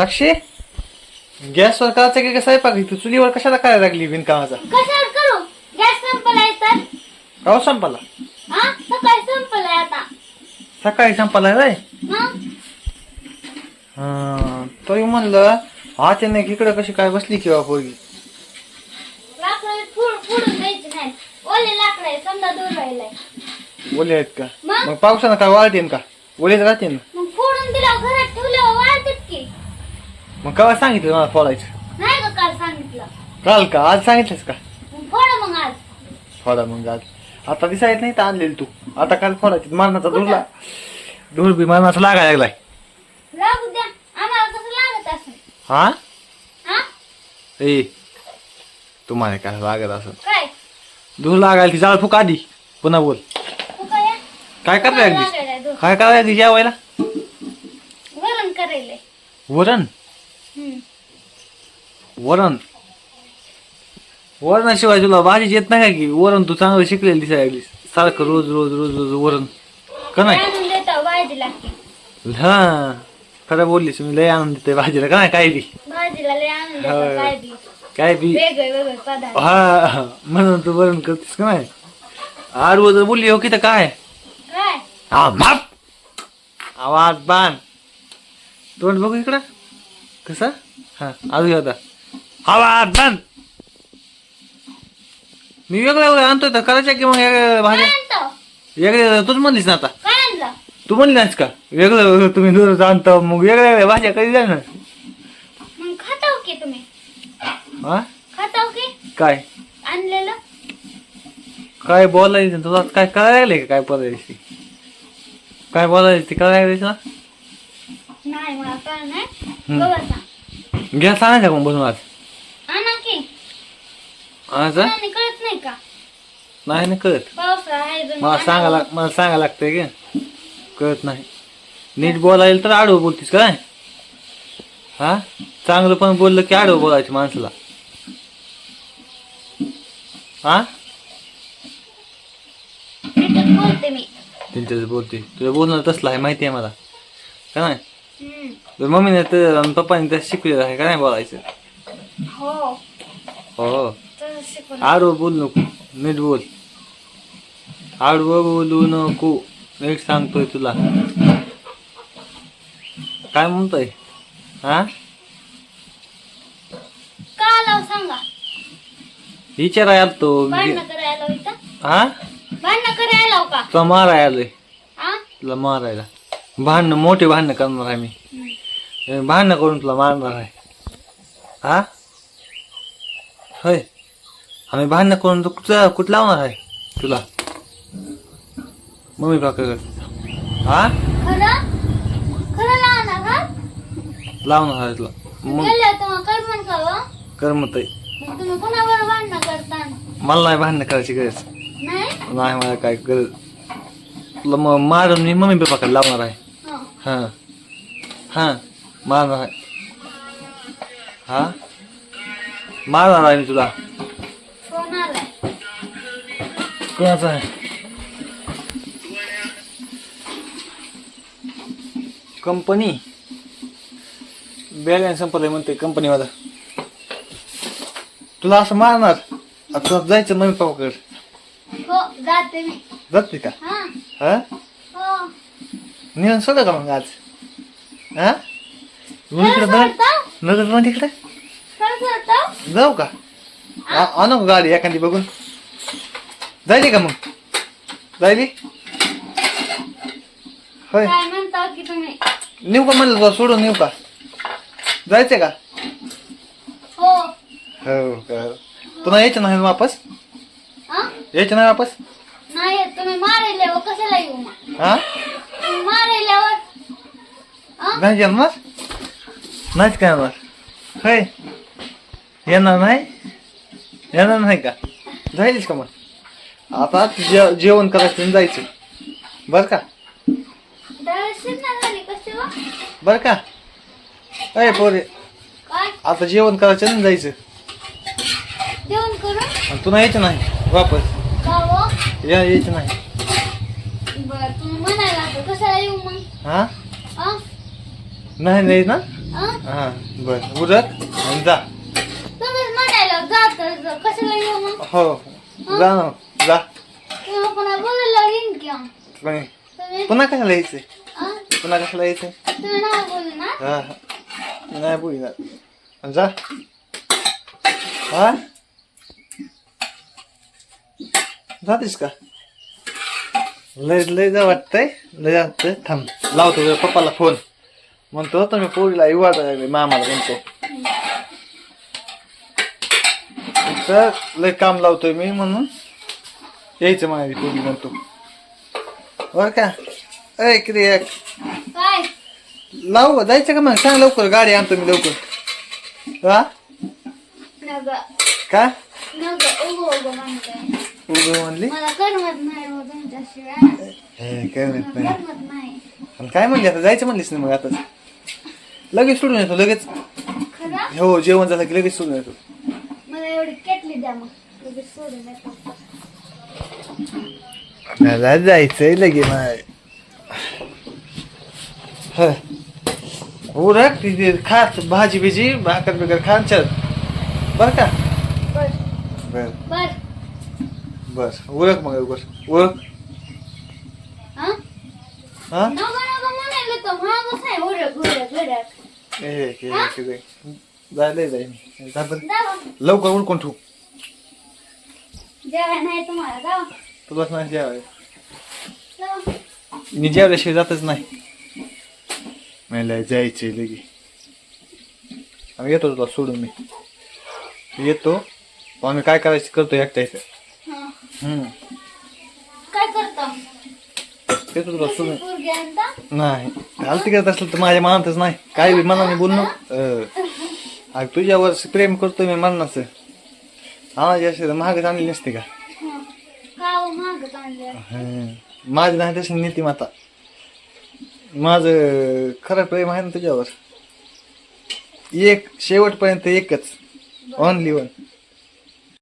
साक्षी गॅसवर करायचं की कसं आहे तू चुलीवर कशाला करायला लागली बिनकामाचा कशावर करू? गॅस संपलाय तर? काव संपाला? हा? सकाळी संपलाय आता. सकाळी संपाला रे हा, तरी म्हणलं अचानक इकडं कशी काय बसली किंवा पोरगी? लाकडं फुड फुडून द्यायचे नाही. ओले लाकडं आहे समजा दूर राहिलाय. ओले आहेत का? मग? पावसानं काय वाळते का? ओलेच राहते ना? मग फोडून दिल्यावर घरात की मग केव्हा सांगितलं मला फोडायचं नाही का काल सांगितलं. काल का? आज सांगितलंस का? फोड मग आज. फोडा मग आज. आता दिसायत नाही तर आणलेली तू. आता काल फोडायची. मरणाचा धुरला धूर बी मरणाचा लागायला लागलाय. लागू द्या. आम्हाला कसं लागत असं हा? हा? ए तुम्हाला काय लागत असं काय? धूर लागायला ती जाळ फुक आधी. पुन्हा बोल. तू काय? काय लागायला दूर. काय करायला लागली जेवायला? वरण करायले. वरण? वरण. वरणाशिवाय तुला भाजी येत नाही का की? वरण तू चांगलं शिकलेली दिसायला लागलीस. सारखं रोज रोज रोज रोज वरण. का नाही? भाजी लागते. हा. खरं बोललीस मी लय आनंद देते भाजीला. का नाही? काय बी. भाजीला लय आणून होय. देतो काय बी. काय बी. वेगळे वेगळे पदार्थ. हा. म्हणून तू वरण करतेस का नाही? आडवं जर बोलली हो की तर काय? काय? हा माप. आवाज बाण. तोंड बघू इकडं. कसं? हा अजून होता आवाज बाण मी वेगळं आणतोय तर करायच्या की मग भाज्या? वेगळे तूच म्हणलीस ना आता. तू म्हणली नाहीस का? वेगळं तुम्ही दररोज आणतो मग वेगळ्या वेगळ्या भाज्या कधी जाणार हा? काय? आणलेलं? काय बोलायचं? तुला काय करायला लागले का? काय बोलायची? काय बोलायचं? करायला लागले ना बघा सांग का मग बसून आज. आणा की. आज आणि कळत नाही का? नाही ना कळत. पावसाळा आहे जणू मला. सांगा लाग मला सांगा लागतंय का? कळत नाही. नीट बोलायला तर आडवं बोलतीस काय? हा? चांगलं पण बोललं की आडवं बोलायचं माणसाला. हा? नीटच बोलते मी. त्यांच्याच बोलते. तुझं बोलणं तसलं आहे माहिती आहे मला. का नाही? हम्म. तुझ्या मम्मीने तर पप्पाने तर शिकलेलं आहे का नाही बोलायचं? हो. हो. आडवं बोल नको नीट बोल. आडवं बोलू नको नीट सांगतोय तुला. काय म्हणतोय? हा? का आलाव सांगा? विचाराय आलतो भांडणं करायला लाव इथं. हा? भांडणं करायला का? तुला माराय आलोय. हा तुला मारायला. भांडणं मोठे भांडणं करणार आहे मी. हे भांडणं करून तुला मारणार आहे हा होय आम्ही भांडणं करून तू कुठला कुठं लावणार आहे तुला मम्मी पाकडे हा खरं खरं लावणार का लावणार आहे तुला मग का हो? करमत आहे मग तुम्ही कोणावर भांडणं करता मला नाही भांडणं करायची गरज नाही नाही मला काय गरज तुला मग मारून मी मम्मी पप्पाकडे लावणार आहे हो. हां हां मारणार आहे. हा? मारणार आहे मी तुला. कोणाचा आहे? कंपनी. बॅलन्स संपलंय म्हणते कंपनीवाला. तुला असं मारणार? आता तुला जायचं मम्मी पप्पाकडे हो जाते मी. जाते का? हा. हा? हो. निघून सोडं का मग आज? हा? इकडे बघ तिकडे? जाऊ का? आणू का गाडी एखादी बघून. जायली का मग? जायली? होय. नेऊ का म्हणलं तुला सोडून नेऊ का? जायचंय का? हो. हो का? पुन्हा यायचं नाही वापस? यायचं नाही वापस? नाही. तुम्ही मारायल्यावर कशाला येऊ हा हा नाही येणार नाहीच काय होय. येणार नाही? येणार नाही का? जायलीस का मग? आता जे जेवण करायचं जायचं. बर का? नाही? बर का? अय पोरे. आता जेवण करायचं आणि जायचं. जेवण करून आणि तुला यायचं नाही वापस. हो? या यायचं नाही. हा? हा? नाही नाही ना? हं? बर. उरक आणि जा. तुम्हीच म्हणायला जा तर जा. कशाला येऊ मग? हो. जा ना. जा. तेव्हा पुन्हा बोलायला येईन की हं. पण तुम्ही? पुन्हा कशाला यायचंय हं? पुन्हा कशाला यायचंय तुम्ही हा हा. नाही बोलणार. जा. हा? जातेस का? लय लय जा वाटतंय. लय वाटतंय थांब. लावतो तुझ्या पप्पाला फोन. म्हणतो तुम्ही पोरीला युवा मामाला म्हणतो. तर लय काम लावतोय मी म्हणून. यायचं माझी पोरी म्हणतो. बर का? अय किती काय? लावू जायचं का मग? सांग लवकर गाडी आणतो मी लवकर. हा? का? उभं म्हणली? करमत नाही काय म्हणली आता? जायचं म्हणलीस ना मग आता? लगेच सोडून येतो लगेच. खरं? हो जेवण झालं की लगेच सोडून येतो. मला एवढी केटली द्या मग. लगेच सोडून येतो. मला जायचंय लगे माय. उरक तिथे खात भाजी बिजी भाकर बिकर खांचर बर का? बर. बर. बर. बर. उरक मग उरक उरक. हं? हा? नको नको म्हणायला तर महागच आहे उडक उडक उडक ए, हे, हे, हे, हे. जायला जाईन जा बरं. जावा लवकर उडकून ठेवू. जेवाय नाही तुम्हाला जावा तुलाच नाही जेवाय जावा मी जेवल्याशिवाय जातच नाही. मला जायचंय लगे. आम्ही येतो तुला सोडून मी. येतो. आम्ही काय करायचं करतो एकट्या इथं. हम्म. काय करता? सोडून पोरगी आणता नाही. हालती करत असलं तर माझ्या मनातच नाही. काय बी मनाने बोलणं. अं, तुझ्यावर प्रेम करतो मी मनाचं. आणायची असेल तर महागच आणली नसते का? हं. माझी नाही तशी नीती माता. माझं खरं प्रेम आहे ना तुझ्यावर. एक शेवटपर्यंत एकच. Only one